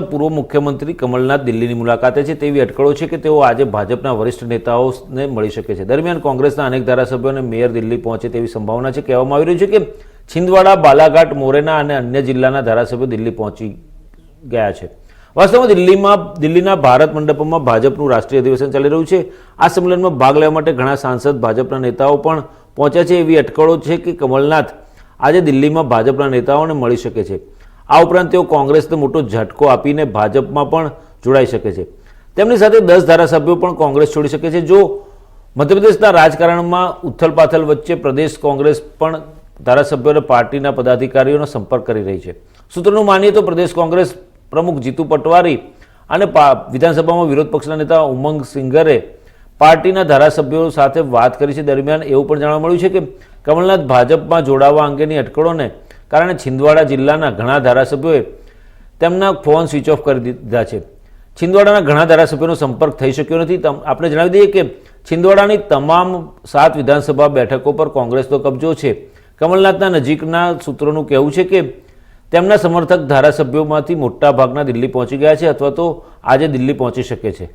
પૂર્વ મુખ્યમંત્રી કમલનાથ દિલ્હીની મુલાકાતે છે. તેવી અટકળો છે કે તેઓ આજે ભાજપના વરિષ્ઠ નેતાઓને મળી શકે છે. દરમિયાન કોંગ્રેસના અનેક ધારાસભ્યો અને મેયર દિલ્હી પહોંચે તેવી સંભાવના છે. કહેવામાં આવી રહ્યું છે કે છિંદવાડા, બાલાઘાટ, મોરેના અને અન્ય જિલ્લાના ધારાસભ્યો દિલ્હી પહોંચી ગયા છે. વાસ્તવમાં દિલ્હીમાં, દિલ્હીના ભારત મંડપમાં ભાજપનું રાષ્ટ્રીય અધિવેશન ચાલી રહ્યું છે. આ સંમેલનમાં ભાગ લેવા માટે ઘણા સાંસદ ભાજપના નેતાઓ પણ પહોંચ્યા છે. એવી અટકળો છે કે કમલનાથ આજે દિલ્હીમાં ભાજપના નેતાઓને મળી શકે છે. આ ઉપરાંત તેઓ કોંગ્રેસને મોટો ઝટકો આપીને ભાજપમાં પણ જોડાઈ શકે છે. તેમની સાથે દસ ધારાસભ્યો પણ કોંગ્રેસ છોડી શકે છે. જો મધ્યપ્રદેશના રાજકારણમાં ઉથલપાથલ વચ્ચે પ્રદેશ કોંગ્રેસ પણ ધારાસભ્યો અને પાર્ટીના પદાધિકારીઓનો સંપર્ક કરી રહી છે. સૂત્રોનું માનીએ તો પ્રદેશ કોંગ્રેસ પ્રમુખ જીતુ પટવારી અને વિધાનસભામાં વિરોધ પક્ષના નેતા ઉમંગ સિંગરે પાર્ટીના ધારાસભ્યો સાથે વાત કરી છે. દરમિયાન એવું પણ જાણવા મળ્યું છે કે કમલનાથ ભાજપમાં જોડાવા અંગેની અટકળોને કારણે છિંદવાડા જિલ્લાના ઘણા ધારાસભ્યોએ તેમના ફોન સ્વિચ ઓફ કરી દીધા છે. છિંદવાડાના ઘણા ધારાસભ્યોનો સંપર્ક થઈ શક્યો નથી. આપણે જણાવી દઈએ કે છિંદવાડાની તમામ સાત વિધાનસભા બેઠકો પર કોંગ્રેસનો કબજો છે. કમલનાથના નજીકના સૂત્રોનું કહેવું છે કે તેમના સમર્થક ધારાસભ્યોમાંથી મોટા ભાગના દિલ્હી પહોંચી ગયા છે અથવા તો આજે દિલ્હી પહોંચી શકે છે.